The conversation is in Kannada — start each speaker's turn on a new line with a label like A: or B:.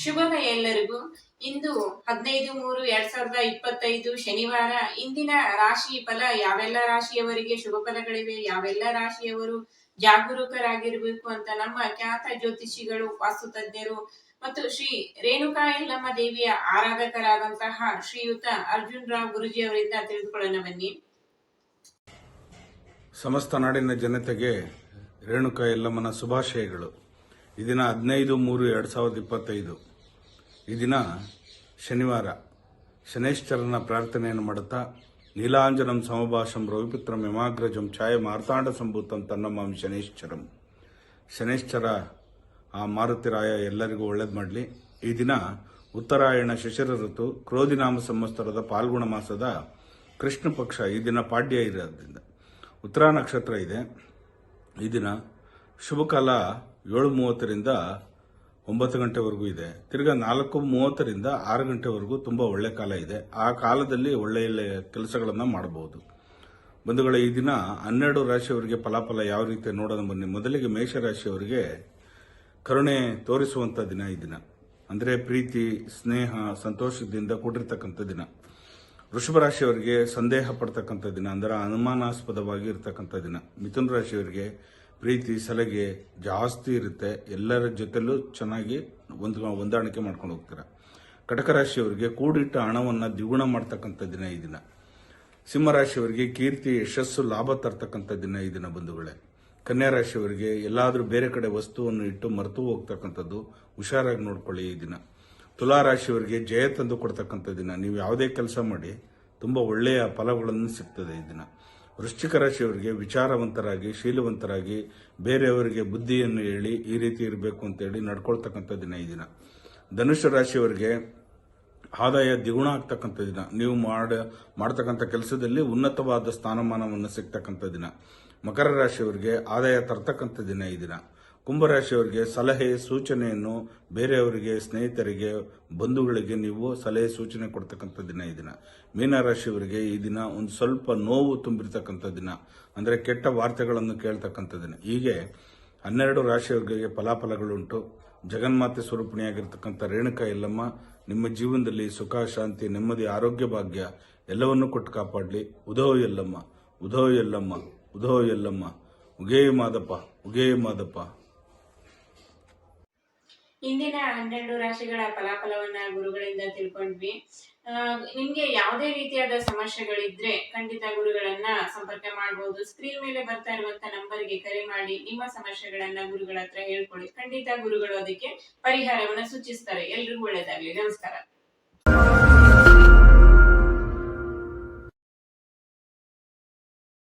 A: ಶುಭಮಯ ಎಲ್ಲರಿಗೂ ಇಂದು ಹದಿನೈದು ಮೂರು ಎರಡ್ ಸಾವಿರದ ಇಪ್ಪತ್ತೈದು ಶನಿವಾರ. ಇಂದಿನ ರಾಶಿ ಫಲ ಯಾವೆಲ್ಲ ರಾಶಿಯವರಿಗೆ ಶುಭ ಫಲಗಳಿವೆ, ಯಾವೆಲ್ಲ ರಾಶಿಯವರು ಜಾಗರೂಕರಾಗಿರ್ಬೇಕು ಅಂತ ನಮ್ಮ ಖ್ಯಾತ ಜ್ಯೋತಿಷಿಗಳು, ವಾಸ್ತು ತಜ್ಞರು ಮತ್ತು ಶ್ರೀ ರೇಣುಕಾ ಯಲ್ಲಮ್ಮ ದೇವಿಯ ಆರಾಧಕರಾದಂತಹ ಶ್ರೀಯುತ ಅರ್ಜುನ್ ರಾವ್ ಗುರುಜಿ ಅವರಿಂದ ತಿಳಿದುಕೊಳ್ಳೋಣ ಬನ್ನಿ.
B: ಸಮಸ್ತ ನಾಡಿನ ಜನತೆಗೆ ರೇಣುಕಾ ಯಲ್ಲಮ್ಮನ ಶುಭಾಶಯಗಳು. ಈ ದಿನ ಹದಿನೈದು ಮೂರು ಎರಡು ಸಾವಿರದ ಇಪ್ಪತ್ತೈದು. ಈ ದಿನ ಶನಿವಾರ. ಶನೇಶ್ವರನ ಪ್ರಾರ್ಥನೆಯನ್ನು ಮಾಡುತ್ತಾ ನೀಲಾಂಜನಂ ಸಮಭಾಷಂ ರವಿಪುತ್ರಂ ಯಮಾಗ್ರಜಂ ಛಾಯ ಮಾರ್ತಾಂಡ ಸಂಭೂತಂ ತನ್ನಮ್ಮ ಶನೇಶ್ವರಂ. ಶನೇಶ್ವರ, ಆ ಮಾರುತಿರಾಯ ಎಲ್ಲರಿಗೂ ಒಳ್ಳೇದು ಮಾಡಲಿ. ಈ ದಿನ ಉತ್ತರಾಯಣ ಶಿಶಿರ ಋತು, ಕ್ರೋಧಿನಾಮ ಸಂವತ್ಸರದ ಪಾಲ್ಗುಣ ಮಾಸದ ಕೃಷ್ಣ ಪಕ್ಷ ಈ ದಿನ ಪಾಡ್ಯ ಇರೋದ್ರಿಂದ. ಉತ್ತರ ನಕ್ಷತ್ರ ಇದೆ. ಈ ದಿನ ಶುಭ ಕಾಲ ಏಳು ಮೂವತ್ತರಿಂದ ಒಂಬತ್ತು ಗಂಟೆವರೆಗೂ ಇದೆ. ತಿರ್ಗಾ ನಾಲ್ಕು ಮೂವತ್ತರಿಂದ ಆರು ಗಂಟೆವರೆಗೂ ತುಂಬ ಒಳ್ಳೆ ಕಾಲ ಇದೆ. ಆ ಕಾಲದಲ್ಲಿ ಒಳ್ಳೆಯ ಕೆಲಸಗಳನ್ನು ಮಾಡಬಹುದು ಬಂಧುಗಳ, ಈ ದಿನ ಹನ್ನೆರಡು ರಾಶಿಯವರಿಗೆ ಫಲಾಫಲ ಯಾವ ರೀತಿ ನೋಡೋಣ ಬನ್ನಿ. ಮೊದಲಿಗೆ ಮೇಷರಾಶಿಯವರಿಗೆ ಕರುಣೆ ತೋರಿಸುವಂಥ ದಿನ ಈ ದಿನ. ಅಂದರೆ ಪ್ರೀತಿ, ಸ್ನೇಹ, ಸಂತೋಷದಿಂದ ಕೂಡಿರ್ತಕ್ಕಂಥ ದಿನ. ವೃಷಭ ರಾಶಿಯವರಿಗೆ ಸಂದೇಹ ಪಡ್ತಕ್ಕಂಥ ದಿನ. ಅಂದರೆ ಅನುಮಾನಾಸ್ಪದವಾಗಿ ಇರತಕ್ಕಂಥ ದಿನ. ಮಿಥುನ ರಾಶಿಯವರಿಗೆ ಪ್ರೀತಿ ಸಲಹೆ ಜಾಸ್ತಿ ಇರುತ್ತೆ, ಎಲ್ಲರ ಜೊತೆಲೂ ಚೆನ್ನಾಗಿ ಒಂದು ಹೊಂದಾಣಿಕೆ ಮಾಡ್ಕೊಂಡು ಹೋಗ್ತಾರೆ? ಕಟಕ ರಾಶಿಯವರಿಗೆ ಕೂಡಿಟ್ಟ ಹಣವನ್ನು ದ್ವಿಗುಣ ಮಾಡ್ತಕ್ಕಂಥ ದಿನ ಈ ದಿನ. ಸಿಂಹರಾಶಿಯವರಿಗೆ ಕೀರ್ತಿ, ಯಶಸ್ಸು, ಲಾಭ ತರ್ತಕ್ಕಂಥ ದಿನ ಈ ದಿನ ಬಂಧುಗಳೇ. ಕನ್ಯಾ ರಾಶಿಯವರಿಗೆ ಎಲ್ಲಾದರೂ ಬೇರೆ ಕಡೆ ವಸ್ತುವನ್ನು ಇಟ್ಟು ಮರೆತು ಹೋಗ್ತಕ್ಕಂಥದ್ದು ಹುಷಾರಾಗಿ ನೋಡ್ಕೊಳ್ಳಿ ಈ ದಿನ. ತುಲಾ ರಾಶಿಯವರಿಗೆ ಜಯ ತಂದು ಕೊಡ್ತಕ್ಕಂಥ ದಿನ. ನೀವು ಯಾವುದೇ ಕೆಲಸ ಮಾಡಿ, ತುಂಬ ಒಳ್ಳೆಯ ಫಲಗಳನ್ನು ಸಿಗ್ತದೆ ಈ ದಿನ. ವೃಶ್ಚಿಕ ರಾಶಿಯವರಿಗೆ ವಿಚಾರವಂತರಾಗಿ, ಶೀಲವಂತರಾಗಿ, ಬೇರೆಯವರಿಗೆ ಬುದ್ಧಿಯನ್ನು ಹೇಳಿ ಈ ರೀತಿ ಇರಬೇಕು ಅಂತೇಳಿ ನಡ್ಕೊಳ್ತಕ್ಕಂಥ ದಿನ ಈ ದಿನ. ಧನುಷ್ಯ ರಾಶಿಯವರಿಗೆ ಆದಾಯ ದ್ವಿಗುಣ ಆಗ್ತಕ್ಕಂಥ ದಿನ. ನೀವು ಮಾಡ, ಮಾಡ್ತಕ್ಕಂಥ ಕೆಲಸದಲ್ಲಿ ಉನ್ನತವಾದ ಸ್ಥಾನಮಾನವನ್ನು ಸಿಗ್ತಕ್ಕಂಥ ದಿನ. ಮಕರ ರಾಶಿಯವರಿಗೆ ಆದಾಯ ತರ್ತಕ್ಕಂಥ ದಿನ ಈ ದಿನ. ಕುಂಭರಾಶಿಯವರಿಗೆ ಸಲಹೆ, ಸೂಚನೆಯನ್ನು ಬೇರೆಯವರಿಗೆ, ಸ್ನೇಹಿತರಿಗೆ, ಬಂಧುಗಳಿಗೆ ನೀವು ಸಲಹೆ, ಸೂಚನೆ ಕೊಡ್ತಕ್ಕಂಥ ದಿನ ಈ ದಿನ. ಮೀನರಾಶಿಯವರಿಗೆ ಈ ದಿನ ಒಂದು ಸ್ವಲ್ಪ ನೋವು ತುಂಬಿರ್ತಕ್ಕಂಥ ದಿನ. ಅಂದರೆ ಕೆಟ್ಟ ವಾರ್ತೆಗಳನ್ನು ಕೇಳ್ತಕ್ಕಂಥ ದಿನ. ಹೀಗೆ ಹನ್ನೆರಡು ರಾಶಿಯವರಿಗೆ ಫಲಾಫಲಗಳುಂಟು. ಜಗನ್ಮಾತೆ ಸ್ವರೂಪಿಣಿಯಾಗಿರ್ತಕ್ಕಂಥ ರೇಣುಕಾ ಎಲ್ಲಮ್ಮ ನಿಮ್ಮ ಜೀವನದಲ್ಲಿ ಸುಖ, ಶಾಂತಿ, ನೆಮ್ಮದಿ, ಆರೋಗ್ಯ, ಭಾಗ್ಯ ಎಲ್ಲವನ್ನೂ ಕೊಟ್ಟು ಕಾಪಾಡಲಿ. ಉದೋ ಎಲ್ಲಮ್ಮ ಉದೋ ಎಲ್ಲಮ್ಮ ಉದೋ ಎಲ್ಲಮ್ಮ ಉಗೇ ಮಾದಪ್ಪ ಉಗೇ ಮಾದಪ್ಪ.
A: ಇಂದಿನ ಹನ್ನೆರಡು ರಾಶಿಗಳ ಫಲಾಫಲವನ್ನ ಗುರುಗಳಿಂದ ತಿಳ್ಕೊಂಡ್ವಿ. ನಿಮ್ಗೆ ಯಾವುದೇ ರೀತಿಯಾದ ಸಮಸ್ಯೆಗಳಿದ್ರೆ ಖಂಡಿತ ಗುರುಗಳನ್ನ ಸಂಪರ್ಕ ಮಾಡಬಹುದು ಸ್ಕ್ರೀನ್ ಮೇಲೆ ಬರ್ತಾ ಇರುವಂತ ನಂಬರ್ಗೆ ಕರೆ ಮಾಡಿ ನಿಮ್ಮ ಸಮಸ್ಯೆಗಳನ್ನ ಗುರುಗಳ ಹತ್ರ ಹೇಳ್ಕೊಳ್ಳಿ ಖಂಡಿತ ಗುರುಗಳು ಅದಕ್ಕೆ ಪರಿಹಾರವನ್ನ ಸೂಚಿಸ್ತಾರೆ. ಎಲ್ರಿಗೂ ಒಳ್ಳೇದಾಗ್ಲಿ. ನಮಸ್ಕಾರ.